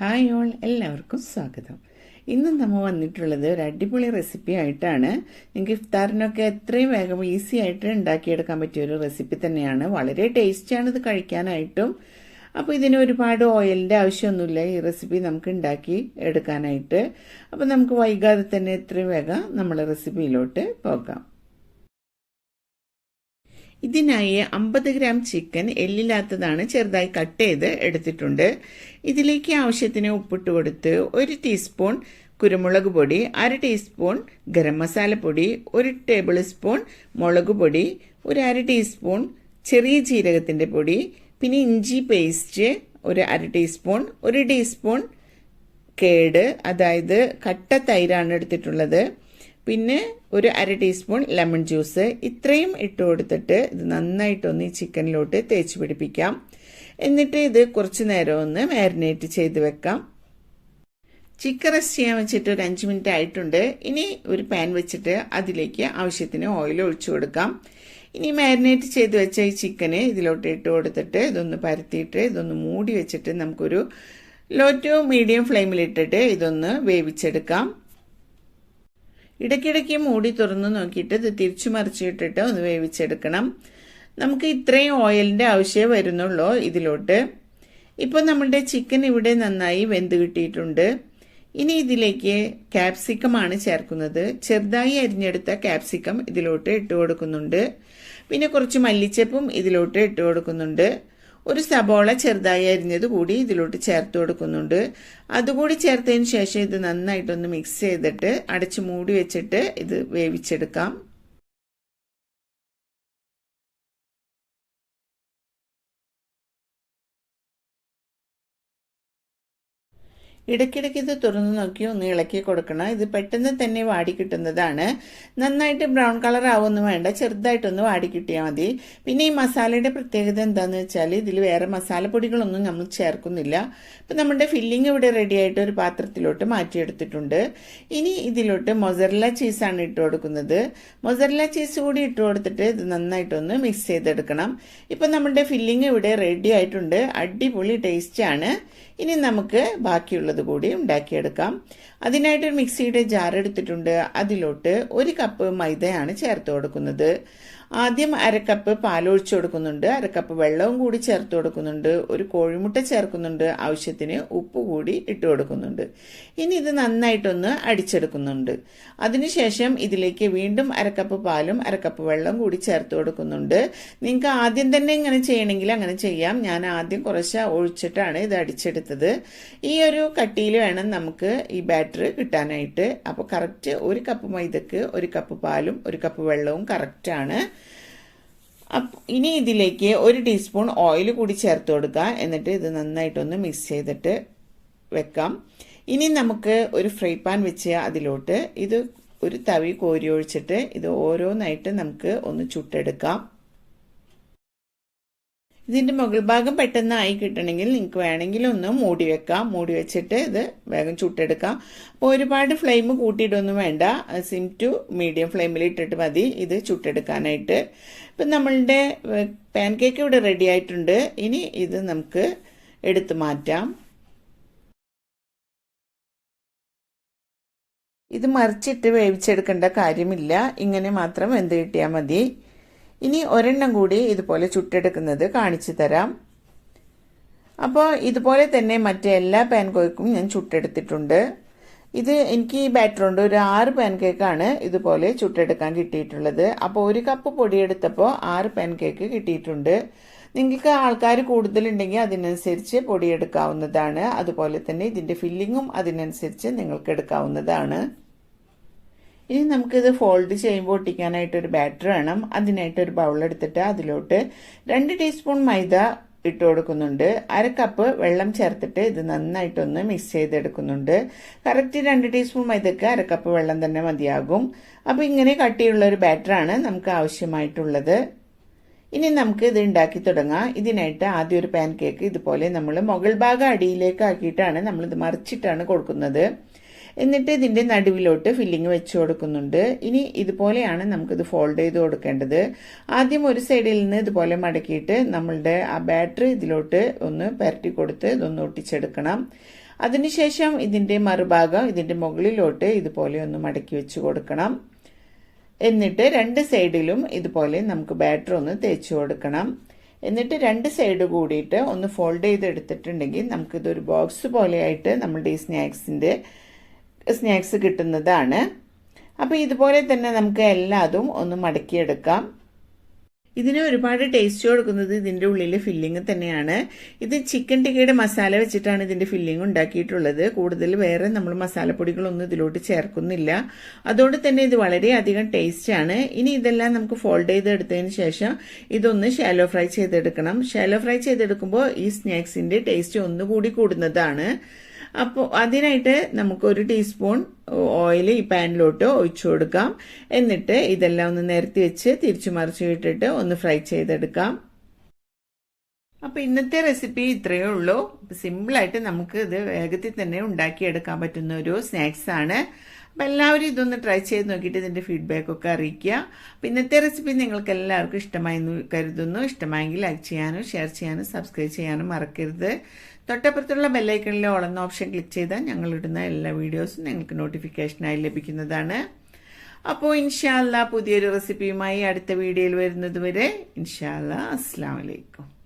Hi all എല്ലാവർക്കും സ്വാഗതം. ഇന്ന് നമ്മൾ വന്നിട്ടുള്ളത് ഒരു അടിപൊളി റെസിപ്പി ആയിട്ടാണ്. നിങ്ങൾക്ക് ഇഫ്താറിനൊക്കെ എത്രയും വേഗം ഈസി ആയിട്ട് ഉണ്ടാക്കിയെടുക്കാൻ പറ്റിയ ഒരു റെസിപ്പി തന്നെയാണ്. വളരെ ടേസ്റ്റിയാണ് ഇത് കഴിക്കാനായിട്ടും. അപ്പോൾ ഇതിന് ഒരുപാട് ഓയിലിന്റെ ആവശ്യമൊന്നുമില്ല ഈ റെസിപ്പി നമുക്ക് ഉണ്ടാക്കി എടുക്കാനായിട്ട്. അപ്പോൾ നമുക്ക് വൈകാതെ തന്നെ എത്രയും വേഗം നമ്മൾ റെസിപ്പിയിലോട്ട് പോകാം. ഇതിനായി അമ്പത് ഗ്രാം ചിക്കൻ എല്ലില്ലാത്തതാണ് ചെറുതായി കട്ട് ചെയ്ത് എടുത്തിട്ടുണ്ട്. ഇതിലേക്ക് ആവശ്യത്തിന് ഉപ്പിട്ട് കൊടുത്ത് ഒരു ടീസ്പൂൺ കുരുമുളക് പൊടി അര ടീസ്പൂൺ ഗരം മസാലപ്പൊടി ഒരു ടേബിൾ സ്പൂൺ മുളക് പൊടി ഒരു അര ടീസ്പൂൺ ചെറിയ ജീരകത്തിന്റെ പൊടി പിന്നെ ഇഞ്ചി പേസ്റ്റ് ഒരു അര ടീസ്പൂൺ ഒരു ടീസ്പൂൺ കേട് അതായത് കട്ട തൈരാണ് എടുത്തിട്ടുള്ളത്. പിന്നെ ഒരു അര ടീസ്പൂൺ ലെമൺ ജ്യൂസ്. ഇത്രയും ഇട്ട് കൊടുത്തിട്ട് ഇത് നന്നായിട്ടൊന്ന് ഈ ചിക്കനിലോട്ട് തേച്ച് പിടിപ്പിക്കാം. എന്നിട്ട് ഇത് കുറച്ച് നേരം ഒന്ന് മാരിനേറ്റ് ചെയ്ത് വെക്കാം. ചിക്കൻ റെസ്റ്റ് ചെയ്യാൻ വെച്ചിട്ട് ഒരു അഞ്ച് മിനിറ്റ് ആയിട്ടുണ്ട്. ഇനി ഒരു പാൻ വെച്ചിട്ട് അതിലേക്ക് ആവശ്യത്തിന് ഓയിൽ ഒഴിച്ചു കൊടുക്കാം. ഇനി മാരിനേറ്റ് ചെയ്ത് വെച്ച ഈ ചിക്കന് ഇതിലോട്ട് ഇട്ട് കൊടുത്തിട്ട് ഇതൊന്ന് പരത്തിയിട്ട് ഇതൊന്ന് മൂടി വെച്ചിട്ട് നമുക്കൊരു ലോ ടു മീഡിയം ഫ്ലെയിമിലിട്ടിട്ട് ഇതൊന്ന് വേവിച്ചെടുക്കാം. ഇടയ്ക്കിടയ്ക്ക് മൂടി തുറന്ന് നോക്കിയിട്ട് ഇത് തിരിച്ചു മറിച്ചിട്ടിട്ട് ഒന്ന് വേവിച്ചെടുക്കണം. നമുക്ക് ഇത്രയും ഓയിലിന്റെ ആവശ്യമേ വരുന്നുള്ളൂ ഇതിലോട്ട്. ഇപ്പോൾ നമ്മുടെ ചിക്കൻ ഇവിടെ നന്നായി വെന്ത് കിട്ടിയിട്ടുണ്ട്. ഇനി ഇതിലേക്ക് ക്യാപ്സിക്കമാണ് ചേർക്കുന്നത്. ചെറുതായി അരിഞ്ഞെടുത്ത ക്യാപ്സിക്കം ഇതിലോട്ട് ഇട്ട് കൊടുക്കുന്നുണ്ട്. പിന്നെ കുറച്ച് മല്ലിച്ചപ്പും ഇതിലോട്ട് ഇട്ട് കൊടുക്കുന്നുണ്ട്. ഒരു സബോള ചെറുതായി അരിഞ്ഞത് കൂടി ഇതിലോട്ട് ചേർത്ത് കൊടുക്കുന്നുണ്ട്. അതുകൂടി ചേർത്തതിന് ശേഷം ഇത് നന്നായിട്ടൊന്ന് മിക്സ് ചെയ്തിട്ട് അടച്ച് മൂടി വെച്ചിട്ട് ഇത് വേവിച്ചെടുക്കാം. ഇടയ്ക്കിടയ്ക്ക് ഇത് തുറന്നു നോക്കി ഒന്ന് ഇളക്കി കൊടുക്കണം. ഇത് പെട്ടെന്ന് തന്നെ വാടി കിട്ടുന്നതാണ്. നന്നായിട്ട് ബ്രൗൺ കളർ ആവുമെന്ന് വേണ്ട. ചെറുതായിട്ടൊന്ന് വാടി കിട്ടിയാൽ മതി. പിന്നെ ഈ മസാലയുടെ പ്രത്യേകത എന്താണെന്ന് വെച്ചാൽ ഇതിൽ വേറെ മസാലപ്പൊടികളൊന്നും നമ്മൾ ചേർക്കുന്നില്ല. ഇപ്പം നമ്മുടെ ഫില്ലിംഗ് ഇവിടെ റെഡി ആയിട്ട് ഒരു പാത്രത്തിലോട്ട് മാറ്റിയെടുത്തിട്ടുണ്ട്. ഇനി ഇതിലോട്ട് മൊസറല്ല ചീസാണ് ഇട്ട് കൊടുക്കുന്നത്. മൊസറല്ല ചീസ് കൂടി ഇട്ട് കൊടുത്തിട്ട് ഇത് നന്നായിട്ടൊന്ന് മിക്സ് ചെയ്തെടുക്കണം. ഇപ്പം നമ്മുടെ ഫില്ലിംഗ് ഇവിടെ റെഡി ആയിട്ടുണ്ട്. അടിപൊളി ടേസ്റ്റാണ് ഇനി നമുക്ക് ബാക്കിയുള്ളത് കൂടി ഉണ്ടാക്കിയെടുക്കാം. അതിനായിട്ടൊരു മിക്സിയുടെ ജാർ എടുത്തിട്ടുണ്ട്. അതിലോട്ട് ഒരു കപ്പ് മൈദയാണ് ചേർത്ത് കൊടുക്കുന്നത്. ആദ്യം അരക്കപ്പ് പാലൊഴിച്ചു കൊടുക്കുന്നുണ്ട്. അരക്കപ്പ് വെള്ളവും കൂടി ചേർത്ത് കൊടുക്കുന്നുണ്ട്. ഒരു കോഴിമുട്ട ചേർക്കുന്നുണ്ട്. ആവശ്യത്തിന് ഉപ്പ് കൂടി ഇട്ട് കൊടുക്കുന്നുണ്ട്. ഇനി ഇത് നന്നായിട്ടൊന്ന് അടിച്ചെടുക്കുന്നുണ്ട്. അതിനുശേഷം ഇതിലേക്ക് വീണ്ടും അരക്കപ്പ് പാലും അരക്കപ്പ് വെള്ളവും കൂടി ചേർത്ത് കൊടുക്കുന്നുണ്ട്. നിങ്ങൾക്ക് ആദ്യം തന്നെ ഇങ്ങനെ ചെയ്യണമെങ്കിൽ അങ്ങനെ ചെയ്യാം. ഞാൻ ആദ്യം കുറച്ച് ഒഴിച്ചിട്ടാണ് ഇത് അടിച്ചെടുത്തത്. ഈ ഒരു കട്ടിയിൽ വേണം നമുക്ക് ഈ ബാറ്റർ കിട്ടാനായിട്ട്. അപ്പോൾ കറക്റ്റ് ഒരു കപ്പ് മൈദക്ക് ഒരു കപ്പ് പാലും ഒരു കപ്പ് വെള്ളവും കറക്റ്റാണ് ഇനി ഇതിലേക്ക് ഒരു ടീസ്പൂൺ ഓയിൽ കൂടി ചേർത്ത് കൊടുക്കുക. എന്നിട്ട് ഇത് നന്നായിട്ടൊന്ന് മിക്സ് ചെയ്തിട്ട് വെക്കാം. ഇനി നമുക്ക് ഒരു ഫ്രൈ പാൻ വെച്ച് അതിലോട്ട് ഇത് ഒരു തവി കോരി ഒഴിച്ചിട്ട് ഇത് ഓരോന്നായിട്ട് നമുക്ക് ഒന്ന് ചുട്ടെടുക്കാം. ഇതിന്റെ മുകൾ ഭാഗം പെട്ടെന്ന് ആയി കിട്ടണമെങ്കിൽ നിങ്ങൾക്ക് വേണമെങ്കിൽ ഒന്ന് മൂടി വെക്കാം. മൂടി വെച്ചിട്ട് ഇത് വേഗം ചുട്ടെടുക്കാം. അപ്പോൾ ഒരുപാട് ഫ്ലെയിം കൂട്ടിയിട്ടൊന്നും വേണ്ട. സിം ടു മീഡിയം ഫ്ലെയിമിൽ ഇട്ടിട്ട് മതി. ഇത് ചുട്ടെടുക്കാനായിട്ട്. ഇപ്പം നമ്മളുടെ പാൻ കേക്ക് ഇവിടെ റെഡി ആയിട്ടുണ്ട്. ഇനി ഇത് നമുക്ക് എടുത്തു മാറ്റാം. ഇത് മറിച്ചിട്ട് വേവിച്ചെടുക്കേണ്ട കാര്യമില്ല. ഇങ്ങനെ മാത്രം വെന്ത് കിട്ടിയാൽ മതി. ഇനി ഒരെണ്ണം കൂടി ഇതുപോലെ ചുട്ടെടുക്കുന്നത് കാണിച്ചു തരാം. അപ്പോൾ ഇതുപോലെ തന്നെ മറ്റേ എല്ലാ പാൻ കേക്കും ഞാൻ ചുട്ടെടുത്തിട്ടുണ്ട്. ഇത് എനിക്ക് ഈ ബാറ്റർ ഒരു ആറ് പാൻ കേക്കാണ് ഇതുപോലെ ചുട്ടെടുക്കാൻ കിട്ടിയിട്ടുള്ളത്. അപ്പോൾ ഒരു കപ്പ് പൊടിയെടുത്തപ്പോൾ ആറ് പാൻ കേക്ക് കിട്ടിയിട്ടുണ്ട്. നിങ്ങൾക്ക് ആൾക്കാർ കൂടുതലുണ്ടെങ്കിൽ അതിനനുസരിച്ച് പൊടിയെടുക്കാവുന്നതാണ്. അതുപോലെ തന്നെ ഇതിന്റെ ഫില്ലിങ്ങും അതിനനുസരിച്ച് നിങ്ങൾക്ക് എടുക്കാവുന്നതാണ്. ഇനി നമുക്കിത് ഫോൾഡ് ചെയ്യുമ്പോൾ ഒട്ടിക്കാനായിട്ട് ഒരു ബാറ്റർ വേണം. അതിനായിട്ട് ഒരു ബൗൾ എടുത്തിട്ട് അതിലോട്ട് രണ്ട് ടീസ്പൂൺ മൈദ ഇട്ട് കൊടുക്കുന്നുണ്ട്. അര കപ്പ് വെള്ളം ചേർത്തിട്ട് ഇത് നന്നായിട്ടൊന്ന് മിക്സ് ചെയ്തെടുക്കുന്നുണ്ട്. കറക്റ്റ് രണ്ട് ടീസ്പൂൺ മൈദക്ക് അര കപ്പ് വെള്ളം തന്നെ മതിയാകും. അപ്പോൾ ഇങ്ങനെ കട്ടിയുള്ള ഒരു ബാറ്ററാണ് നമുക്ക് ആവശ്യമായിട്ടുള്ളത്. ഇനി നമുക്ക് ഇത് ഉണ്ടാക്കി തുടങ്ങാം. ഇതിനായിട്ട് ആദ്യം ഒരു പാൻ കേക്ക് ഇതുപോലെ നമ്മൾ മുകൾ ഭാഗം അടിയിലേക്ക് ആക്കിയിട്ടാണ് നമ്മളിത് മറിച്ചിട്ടാണ് കൊടുക്കുന്നത്. എന്നിട്ട് ഇതിന്റെ നടുവിലോട്ട് ഫില്ലിങ് വെച്ച് കൊടുക്കുന്നുണ്ട്. ഇനി ഇതുപോലെയാണ് നമുക്കിത് ഫോൾഡ് ചെയ്ത് കൊടുക്കേണ്ടത്. ആദ്യം ഒരു സൈഡിൽ നിന്ന് ഇതുപോലെ മടക്കിയിട്ട് നമ്മളുടെ ആ ബാറ്ററി ഇതിലോട്ട് ഒന്ന് പരട്ടി കൊടുത്ത് ഇതൊന്ന് ഒട്ടിച്ചെടുക്കണം. അതിനുശേഷം ഇതിന്റെ മറുഭാഗം ഇതിന്റെ മുകളിലോട്ട് ഇതുപോലെ ഒന്ന് മടക്കി വെച്ച് കൊടുക്കണം. എന്നിട്ട് രണ്ട് സൈഡിലും ഇതുപോലെ നമുക്ക് ബാറ്റർ ഒന്ന് തേച്ച് കൊടുക്കണം. എന്നിട്ട് രണ്ട് സൈഡ് കൂടിയിട്ട് ഒന്ന് ഫോൾഡ് ചെയ്ത് എടുത്തിട്ടുണ്ടെങ്കിൽ നമുക്കിതൊരു ബോക്സ് പോലെയായിട്ട് നമ്മുടെ ഈ സ്നാക്സിന്റെ സ്നാക്സ് കിട്ടുന്നതാണ്. അപ്പോൾ ഇതുപോലെ തന്നെ നമുക്ക് എല്ലാതും ഒന്ന് മടക്കിയെടുക്കാം. ഇതിന് ഒരുപാട് ടേസ്റ്റ് കൊടുക്കുന്നത് ഇതിന്റെ ഉള്ളിൽ ഫില്ലിങ് തന്നെയാണ്. ഇത് ചിക്കൻ ടിക്കയുടെ മസാല വെച്ചിട്ടാണ് ഇതിന്റെ ഫില്ലിങ് ഉണ്ടാക്കിയിട്ടുള്ളത്. കൂടുതൽ വേറെ നമ്മൾ മസാലപ്പൊടികളൊന്നും ഇതിലോട്ട് ചേർക്കുന്നില്ല. അതുകൊണ്ട് തന്നെ ഇത് വളരെയധികം ടേസ്റ്റാണ് ഇനി ഇതെല്ലാം നമുക്ക് ഫോൾഡ് ചെയ്തെടുത്തതിന് ശേഷം ഇതൊന്ന് ഷാലോ ഫ്രൈ ചെയ്തെടുക്കണം. ഷാലോ ഫ്രൈ ചെയ്തെടുക്കുമ്പോൾ ഈ സ്നാക്സിന്റെ ടേസ്റ്റ് ഒന്നുകൂടി കൂടുന്നതാണ്. അപ്പോൾ അതിനായിട്ട് നമുക്ക് ഒരു ടീസ്പൂൺ ഓയിൽ ഈ പാനിലോട്ട് ഒഴിച്ചു കൊടുക്കാം. എന്നിട്ട് ഇതെല്ലാം ഒന്ന് നിരത്തി വെച്ച് തിരിച്ചു മറിച്ചു ഇട്ടിട്ട് ഒന്ന് ഫ്രൈ ചെയ്തെടുക്കാം. അപ്പോൾ ഇന്നത്തെ റെസിപ്പി ഇത്രയേ ഉള്ളൂ. സിമ്പിളായിട്ട് നമുക്ക് ഇത് വേഗത്തിൽ തന്നെ ഉണ്ടാക്കിയെടുക്കാൻ പറ്റുന്ന ഒരു സ്നാക്സ് ആണ്. അപ്പം എല്ലാവരും ഇതൊന്ന് ട്രൈ ചെയ്ത് നോക്കിയിട്ട് ഇതിന്റെ ഫീഡ്ബാക്കൊക്കെ അറിയിക്കുക. അപ്പം ഇന്നത്തെ റെസിപ്പി നിങ്ങൾക്ക് എല്ലാവർക്കും ഇഷ്ടമായി കരുതുന്നു. ഇഷ്ടമായെങ്കിൽ ലൈക്ക് ചെയ്യാനും ഷെയർ ചെയ്യാനും സബ്സ്ക്രൈബ് ചെയ്യാനും മറക്കരുത്. തൊട്ടപ്പുറത്തുള്ള ബെല്ലൈക്കണിലെ ഓളെന്ന ഓപ്ഷൻ ക്ലിക്ക് ചെയ്താൽ ഞങ്ങളിടുന്ന എല്ലാ വീഡിയോസും നിങ്ങൾക്ക് നോട്ടിഫിക്കേഷനായി ലഭിക്കുന്നതാണ്. അപ്പോൾ ഇൻഷാല്ല പുതിയൊരു റെസിപ്പിയുമായി അടുത്ത വീഡിയോയിൽ വരുന്നതുവരെ ഇൻഷാല്ല അസ്സാം വലൈക്കും